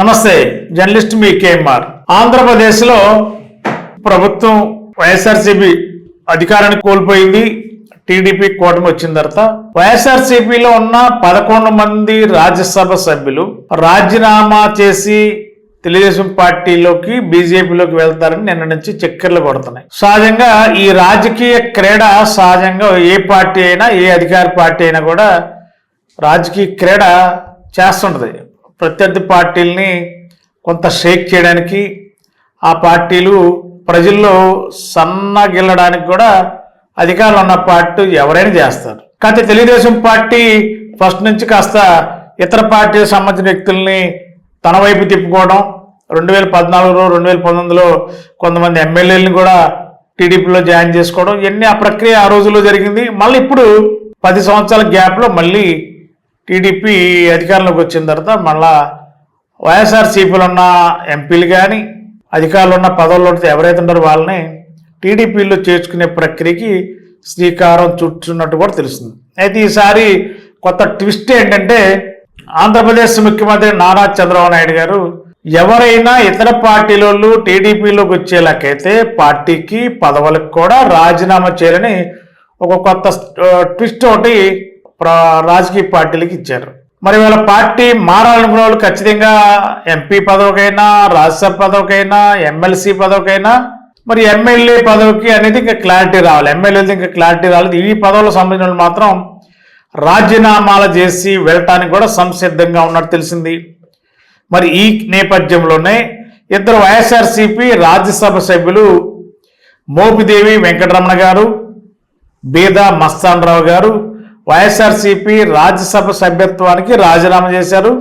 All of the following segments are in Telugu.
నమస్తే జర్నలిస్ట్ మీ కేఎంఆర్. ఆంధ్రప్రదేశ్లో ప్రభుత్వం వైఎస్ఆర్సీపీ అధికారాన్ని కోల్పోయింది టీడీపీ కూటమి వచ్చిన తర్వాత. వైఎస్ఆర్సీపీలో ఉన్న పదకొండు మంది రాజ్యసభ సభ్యులు రాజీనామా చేసి తెలుగుదేశం పార్టీలోకి బీజేపీలోకి వెళ్తారని నిన్న నుంచి చక్కెర్లు కొడుతున్నాయి. సహజంగా ఈ రాజకీయ క్రీడ సహజంగా ఏ పార్టీ అయినా ఏ అధికార పార్టీ అయినా కూడా రాజకీయ క్రీడ చేస్తుంటుంది. ప్రత్యర్థి పార్టీల్ని కొంత షేక్ చేయడానికి ఆ పార్టీలు ప్రజల్లో సన్నగిల్లడానికి కూడా అధికారంలో ఉన్న పార్టీ ఎవరైనా చేస్తారు. కాకపోతే తెలుగుదేశం పార్టీ ఫస్ట్ నుంచి కాస్త ఇతర పార్టీలకు సంబంధించిన వ్యక్తుల్ని తన వైపు తిప్పుకోవడం రెండు వేల పద్నాలుగులో రెండు వేల పంతొమ్మిదిలో కొంతమంది ఎమ్మెల్యేలను కూడా టీడీపీలో జాయిన్ చేసుకోవడం ఇవన్నీ ఆ ప్రక్రియ ఆ రోజుల్లో జరిగింది. మళ్ళీ ఇప్పుడు పది సంవత్సరాల గ్యాప్లో మళ్ళీ టీడీపీ అధికారంలోకి వచ్చిన తర్వాత మళ్ళా వైఎస్ఆర్సీపీలో ఉన్న ఎంపీలు కానీ అధికారులు ఉన్న పదవుల్లో ఎవరైతే ఉన్నారో వాళ్ళని టీడీపీలో చేర్చుకునే ప్రక్రియకి శ్రీకారం చుట్టున్నట్టు కూడా తెలుస్తుంది. అయితే ఈసారి కొత్త ట్విస్ట్ ఏంటంటే ఆంధ్రప్రదేశ్ ముఖ్యమంత్రి నారా చంద్రబాబు నాయుడు గారు ఎవరైనా ఇతర పార్టీలోళ్ళు టీడీపీలోకి వచ్చేలాకైతే పార్టీకి పదవులకు కూడా రాజీనామా చేయాలని ఒక కొత్త ట్విస్ట్ ఒకటి రాజకీయ పార్టీలకు ఇచ్చారు. మరి వాళ్ళ పార్టీ మారాలనుకున్న వాళ్ళు ఖచ్చితంగా ఎంపీ పదవికైనా రాజ్యసభ పదవికైనా ఎమ్మెల్సీ పదవికైనా మరి ఎమ్మెల్యే పదవికి అనేది ఇంకా క్లారిటీ రావాలి. ఎమ్మెల్యేది ఇంకా క్లారిటీ రాలేదు. ఈ పదవులకు సంబంధించిన మాత్రం రాజీనామాలు చేసి వెళ్ళటానికి కూడా సంసిద్ధంగా ఉన్నట్టు తెలిసింది. మరి ఈ నేపథ్యంలోనే ఇద్దరు వైఎస్ఆర్సీపీ రాజ్యసభ సభ్యులు మోపిదేవి వెంకటరమణ గారు బీదా మస్తానరావు గారు వైఎస్ఆర్సీపీ రాజ్యసభ సభ్యత్వానికి రాజీనామా చేశారు.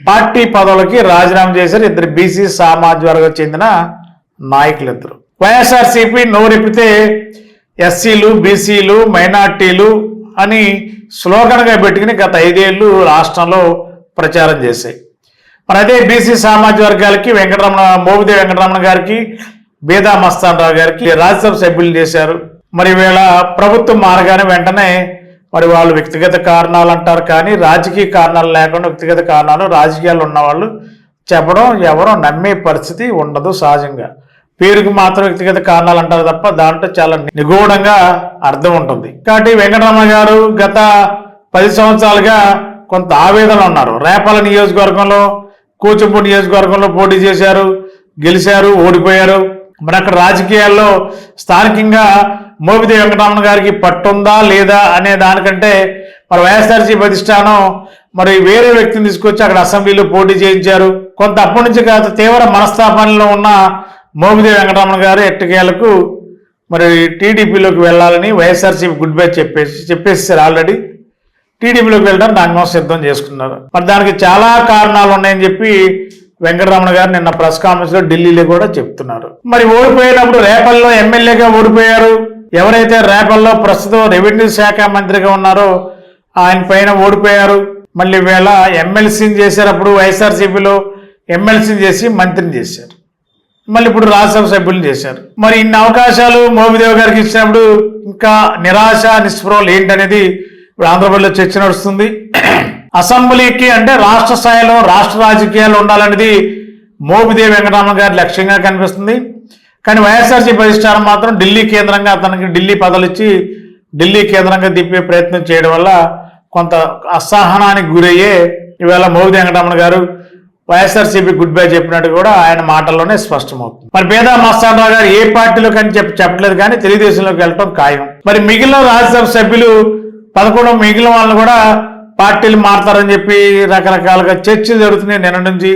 పార్టీ పదవులకి రాజీనామా చేశారు. ఇద్దరు బీసీ సామాజిక వర్గం చెందిన నాయకులిద్దరు. వైఎస్ఆర్సీపీ నోరెప్పితే ఎస్సీలు బీసీలు మైనార్టీలు అని స్లోగన్గా పెట్టుకుని గత ఐదేళ్ళు రాష్ట్రంలో ప్రచారం చేశాయి. మరి అదే బీసీ సామాజిక వర్గాలకి వెంకటరమణ మోపిదేవి వెంకటరమణ గారికి బీదా మస్తానరావు గారికి రాజ్యసభ సభ్యులు చేశారు. మరి వీళ్ళ ప్రభుత్వం మారగానే వెంటనే మరి వాళ్ళు వ్యక్తిగత కారణాలు అంటారు కానీ రాజకీయ కారణాలు లేకుండా వ్యక్తిగత కారణాలు రాజకీయాలు ఉన్నవాళ్ళు చెప్పడం ఎవరో నమ్మే పరిస్థితి ఉండదు సహజంగా. పేరుకి మాత్రం వ్యక్తిగత కారణాలు అంటారు తప్ప దాంట్లో చాలా నిగూఢంగా అర్థం ఉంటుంది. కాబట్టి వెంకటరమణ గారు గత పది సంవత్సరాలుగా కొంత ఆవేదన ఉన్నారు. రేపల నియోజకవర్గంలో కూచిపూడి నియోజకవర్గంలో పోటీ చేశారు గెలిచారు ఓడిపోయారు. మరి అక్కడ రాజకీయాల్లో స్థానికంగా మోపిదేవి వెంకటరమణ గారికి పట్టుందా లేదా అనే దానికంటే మరి వైఎస్ఆర్సీపీ అధిష్టానం మరి వేరే వ్యక్తిని తీసుకొచ్చి అక్కడ అసెంబ్లీలో పోటీ చేయించారు. కొంత అప్పటి నుంచి కాస్త తీవ్ర మనస్తాపనలో ఉన్న మోపిదేవి వెంకటరమణ గారు ఎట్టకేలకు మరి టీడీపీలోకి వెళ్ళాలని వైఎస్ఆర్సీపీ గుడ్ బై చెప్పేసి చెప్పేసారు ఆల్రెడీ. టీడీపీలోకి వెళ్ళడం దానికోసం సిద్ధం చేసుకున్నారు. మరి దానికి చాలా కారణాలు ఉన్నాయని చెప్పి వెంకటరమణ గారు నిన్న ప్రెస్ కాన్ఫరెన్స్లో ఢిల్లీలో కూడా చెప్తున్నారు. మరి ఓడిపోయినప్పుడు రేపల్లో ఎమ్మెల్యేగా ఓడిపోయారు. ఎవరైతే రేపల్లో ప్రస్తుతం రెవెన్యూ శాఖ మంత్రిగా ఉన్నారో ఆయన పైన ఓడిపోయారు. మళ్ళీ వేళ ఎమ్మెల్సీని చేశారప్పుడు వైఎస్ఆర్సీపీలో ఎమ్మెల్సీని చేసి మంత్రిని చేశారు. మళ్ళీ ఇప్పుడు రాజ్యసభ సభ్యులను చేశారు. మరి ఇన్ని అవకాశాలు మోబిదేవ్ గారికి ఇచ్చినప్పుడు ఇంకా నిరాశ నిస్పృహలు ఏంటనేది ఇప్పుడు ఆంధ్రప్రదేశ్లో చర్చ నడుస్తుంది. అసెంబ్లీకి అంటే రాష్ట్ర స్థాయిలో రాష్ట్ర రాజకీయాలు ఉండాలనేది మోబిదేవి వెంకటరామ గారి లక్ష్యంగా కనిపిస్తుంది. కానీ వైఎస్ఆర్సీ పరిష్కారం మాత్రం ఢిల్లీ కేంద్రంగా అతనికి ఢిల్లీ పదలిచ్చి ఇచ్చి ఢిల్లీ కేంద్రంగా తిప్పే ప్రయత్నం చేయడం వల్ల కొంత అసహనానికి గురయ్యే ఈవేళ మోదీ వెంకటరమణ గారు వైఎస్ఆర్సీపీ గుడ్ బై చెప్పినట్టు కూడా ఆయన మాటల్లోనే స్పష్టమవుతుంది. మరి పేదా మస్తానరావు గారు ఏ పార్టీలో కానీ చెప్పి చెప్పలేదు కానీ తెలుగుదేశంలోకి వెళ్ళటం ఖాయం. మరి మిగిలిన రాజ్యసభ సభ్యులు పదకొండు మిగిలిన వాళ్ళని కూడా పార్టీలు మారతారని చెప్పి రకరకాలుగా చర్చలు జరుగుతున్నాయి నిన్న నుంచి.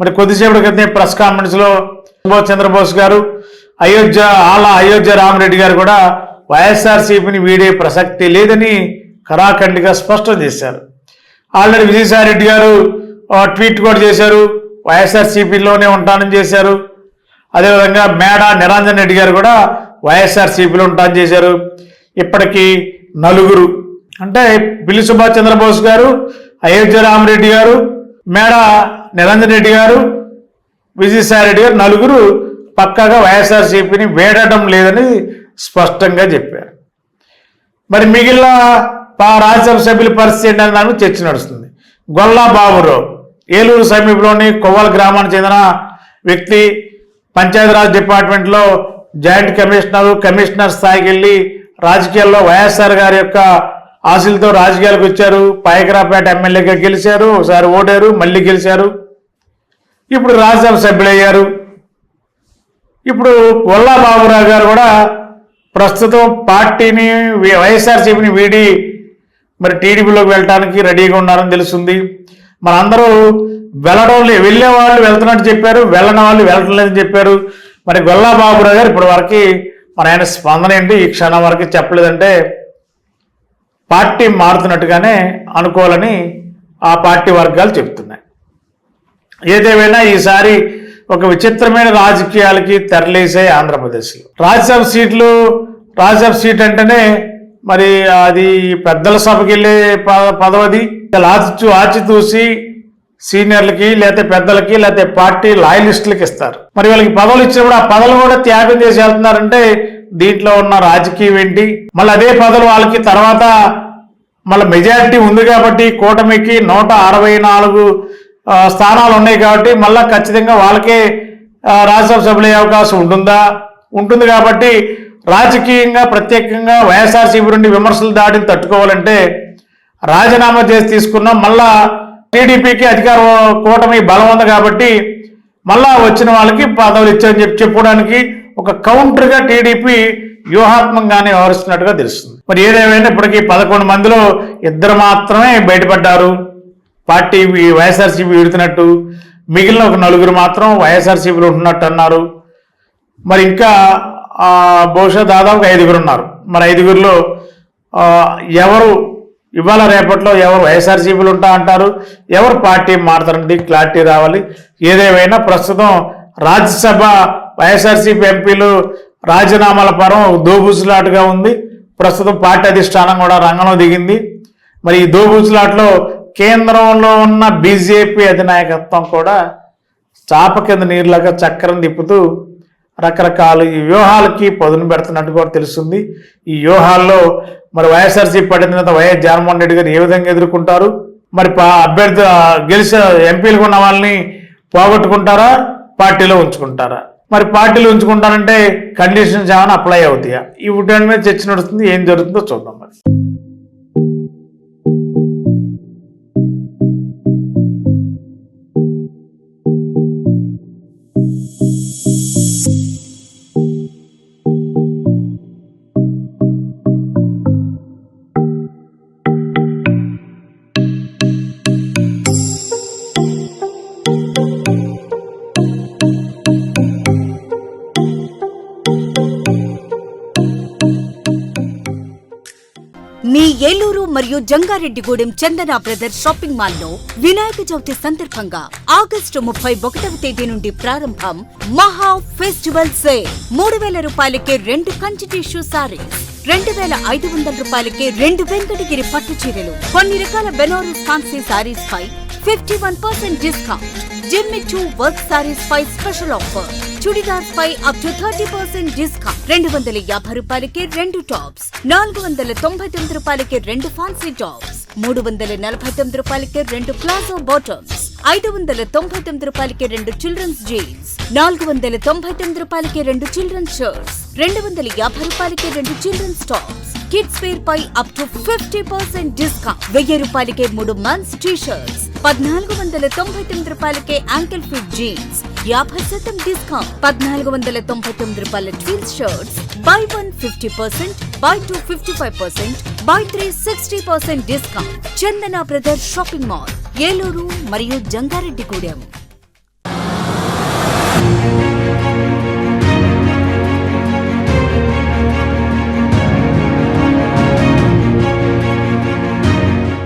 మరి కొద్దిసేపటి క్రితం ప్రెస్ కాన్ఫరెన్స్లో సుభాష్ చంద్రబోస్ గారు అయోధ్య ఆల అయోధ్య రామరెడ్డి గారు కూడా వైఎస్ఆర్సీపీని వీడే ప్రసక్తి లేదని కరాఖండిగా స్పష్టం చేశారు. ఆల్రెడీ విజయసాయి రెడ్డి గారు ట్వీట్ కూడా చేశారు. వైఎస్ఆర్సీపీలోనే ఉంటానని చేశారు. అదేవిధంగా మేడ నిరంజన్ రెడ్డి గారు కూడా వైఎస్ఆర్సీపీలో ఉంటానని చేశారు. ఇప్పటికీ నలుగురు. అంటే పిల్లి సుభాష్ చంద్రబోస్ గారు అయోధ్య రామరెడ్డి గారు మేడ నిరంజన్ రెడ్డి గారు విజయసాయి రెడ్డి గారు నలుగురు పక్కాగా వైఎస్ఆర్సీపీని వేడటం లేదని స్పష్టంగా చెప్పారు. మరి మిగిలిన పా- రాజ్యసభ సభ్యుల పరిస్థితి ఏంటని దాని చర్చ నడుస్తుంది. గొల్లా బాబురావు ఏలూరు సమీపంలోని కొవ్వాల గ్రామానికి చెందిన వ్యక్తి పంచాయతీరాజ్ డిపార్ట్మెంట్లో జాయింట్ కమిషనర్ కమిషనర్ స్థాయికి వెళ్ళి రాజకీయాల్లో వైఎస్ఆర్ గారి యొక్క ఆశలతో రాజకీయాలకు వచ్చారు. పాయకరాపేట ఎమ్మెల్యేగా గెలిచారు. ఒకసారి ఓడారు మళ్ళీ గెలిచారు. ఇప్పుడు రాజ్యసభ సభ్యులయ్యారు ఇప్పుడు గొల్లా బాబురావు గారు కూడా ప్రస్తుతం పార్టీని వైఎస్ఆర్సీపీని వీడి మరి టీడీపీలోకి వెళ్ళడానికి రెడీగా ఉన్నారని తెలుస్తుంది. మనందరూ వెళ్ళడం లే వెళ్ళే వాళ్ళు వెళ్తున్నట్టు చెప్పారు వెళ్ళని వాళ్ళు వెళ్ళటం లేదని చెప్పారు. మరి గొల్లా బాబురావు గారు ఇప్పటి వరకు మన ఆయన స్పందన ఏంటి? ఈ క్షణం వరకు చెప్పలేదంటే పార్టీ మారుతున్నట్టుగానే అనుకోవాలని ఆ పార్టీ వర్గాలు చెప్తున్నాయి ఏదేమైనా ఈసారి ఒక విచిత్రమైన రాజకీయాలకి తెరలేసే ఆంధ్రప్రదేశ్లో. రాజ్యసభ సీట్లు రాజ్యసభ సీట్ అంటేనే మరి అది పెద్దల సభకి వెళ్ళే పదవది. పదవది ఆచి ఆచితూసి సీనియర్లకి లేకపోతే పెద్దలకి లేకపోతే పార్టీ లాయలిస్టులకి ఇస్తారు. మరి వాళ్ళకి పదవులు ఇచ్చినప్పుడు ఆ పదవులు కూడా త్యాగం చేసి వెళ్తున్నారంటే దీంట్లో ఉన్న రాజకీయం ఏంటి? మళ్ళీ అదే పదవులు వాళ్ళకి తర్వాత మళ్ళీ మెజారిటీ ఉంది కాబట్టి కూటమికి నూట అరవై నాలుగు స్థానాలు ఉన్నాయి కాబట్టి మళ్ళా ఖచ్చితంగా వాళ్ళకే రాజ్యసభ సభ్యులయ్యే అవకాశం ఉంటుందా? ఉంటుంది కాబట్టి రాజకీయంగా ప్రత్యేకంగా వైఎస్ఆర్సీపీ నుండి విమర్శలు దాడిని తట్టుకోవాలంటే రాజీనామా చేసి తీసుకున్నాం మళ్ళా టీడీపీకి అధికార కూటమి బలం ఉంది కాబట్టి మళ్ళా వచ్చిన వాళ్ళకి పదవులు ఇచ్చామని చెప్పి చెప్పుకోవడానికి ఒక కౌంటర్గా టీడీపీ వ్యూహాత్మకంగానే వ్యవహరిస్తున్నట్టుగా తెలుస్తుంది. మరి ఏదేమైనా ఇప్పటికీ పదకొండు మందిలో ఇద్దరు మాత్రమే బయటపడ్డారు. పార్టీ వైఎస్ఆర్సీపీ విడుతున్నట్టు మిగిలిన ఒక నలుగురు మాత్రం వైఎస్ఆర్సీపీలో ఉంటున్నట్టు అన్నారు. మరి ఇంకా బహుశా దాదాపు ఐదుగురు ఉన్నారు. మరి ఐదుగురిలో ఎవరు ఇవాళ రేపట్లో ఎవరు వైఎస్ఆర్సీపీలు ఉంటా అంటారు ఎవరు పార్టీ మారుతారండి క్లారిటీ రావాలి. ఏదేమైనా ప్రస్తుతం రాజ్యసభ వైఎస్ఆర్సీపీ ఎంపీలు రాజీనామాల పరం దోబూసులాటగా ఉంది. ప్రస్తుతం పార్టీ అధిష్టానం కూడా రంగంలో దిగింది. మరి ఈ దోబూసులాటలో కేంద్రంలో ఉన్న బీజేపీ అధినాయకత్వం కూడా చాప కింద నీరులాగా చక్రం తిప్పుతూ రకరకాల ఈ వ్యూహాలకి పదును పెడుతున్నట్టు కూడా తెలుస్తుంది. ఈ వ్యూహాల్లో మరి వైఎస్ఆర్సీ పడిన తర్వాత వైఎస్ జగన్మోహన్ రెడ్డి గారు ఏ విధంగా ఎదుర్కొంటారు? మరి పా అభ్యర్థి గెలిచిన ఎంపీలు ఉన్న వాళ్ళని పోగొట్టుకుంటారా? పార్టీలో ఉంచుకుంటారా? మరి పార్టీలో ఉంచుకుంటారంటే కండిషన్స్ ఏమైనా అప్లై అవుతాయా? ఈ వీటి మీద చర్చ నడుస్తుంది. ఏం జరుగుతుందో చూద్దాం మరి. మరియు జంగారెడ్డిగూడెం చందన బ్రదర్స్ షాపింగ్ మాల్లో వినాయక చవితి సందర్భంగా ఆగస్టు ముప్పై ఒకటవ తేదీ నుండి ప్రారంభం మహా ఫెస్టివల్ సే మూడు వేల రూపాయలకే రెండు కంచి టిష్యూ సారీస్ రెండు వేల ఐదు వందల రూపాయలకే రెండు వెంకటగిరి పట్టు చీరలు. కొన్ని రకాల బెనారస్ ఫ్యాన్సీ సారీస్ పై ఫిఫ్టీ వన్ పర్సెంట్ డిస్కౌంట్. జిమ్మిచ్చు వర్క్ సారీస్ పై special offer. Chudidars pi up to thirty percent discount రెండు వందల యాభై రూపాయలకి రెండు టాప్స్. నాలుగు వందల తొంభై తొమ్మిది రూపాయలకి రెండు ఫ్యాన్సీ టాప్స్ మూడు వందల నలభై తొమ్మిది రూపాయలకి రెండు ప్లాజో బాటమ్స్ ఐదు వందల తొంభై తొమ్మిది రూపాయలకి రెండు చిల్డ్రన్స్ జీన్స్ నాలుగు వందల తొంభై తొమ్మిది రూపాయలకి రెండు చిల్డ్రన్స్ షర్ట్స్ రెండు వందల యాభై రూపాయలకి రెండు children's tops. Kids wear pi up to fifty percent discount వెయ్యి రూపాయలకే మూడు మంత్స్ టీ షర్ట్స్ పద్నాలుగు వందల తొంభై తొమ్మిది రూపాయలకే యాంకిల్ ఫిట్ జీన్స్ యాభై శాతం డిస్కౌంట్ పద్నాలుగు వందల తొంభై తొమ్మిది రూపాయల twills shirts buy one fifty percent buy two fifty five percent buy three sixty percent discount Chandana brothers shopping mall. Eluru మరియు జంగారెడ్డిగూడెం